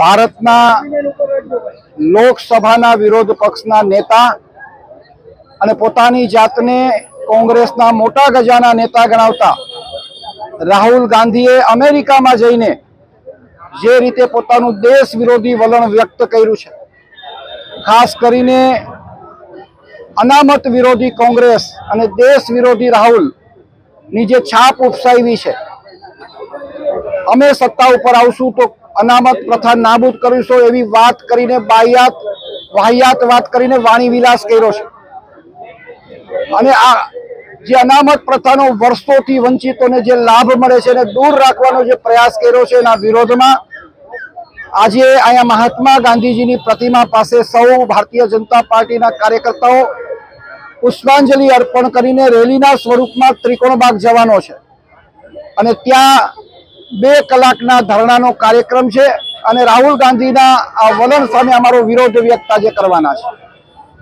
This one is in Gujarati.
ભારતના લોકસભાના વિરોધ પક્ષના નેતા અને પોતાની જાતને કોંગ્રેસના મોટા ગજાના નેતા ગણાવતા રાહુલ ગાંધીએ અમેરિકામાં જઈને જે રીતે પોતાનું દેશ વિરોધી વલણ વ્યક્ત કર્યું છે, ખાસ કરીને અનામત વિરોધી કોંગ્રેસ અને દેશ વિરોધી રાહુલની જે છાપ ઉપસાવી છે અમે સત્તા ઉપર આવશું તો અનામત પ્રથા નાબૂદ કરીશું એવી વાત કરીને બાહ્યાત, વાહિયાત વાત કરીને વાણી વિલાસ કર્યો છે. અને આ જે અનામત પ્રથાનો વર્ષોથી વંચિતોને જે લાભ મળે છે એને દૂર રાખવાનો જે પ્રયાસ કર્યો છે એના વિરોધમાં આજે અહીંયા મહાત્મા ગાંધીજીની પ્રતિમા પાસે સૌ ભારતીય જનતા પાર્ટીના કાર્યકર્તાઓ પુષ્પાંજલિ અર્પણ કરીને રેલીના સ્વરૂપમાં ત્રિકોણબાગ જવાનો છે. અને ત્યાં બે કલાકના ધરણાનો કાર્યક્રમ છે અને રાહુલ ગાંધીના વલણ સામે અમારો વિરોધ વ્યક્ત આજે કરવાના છે.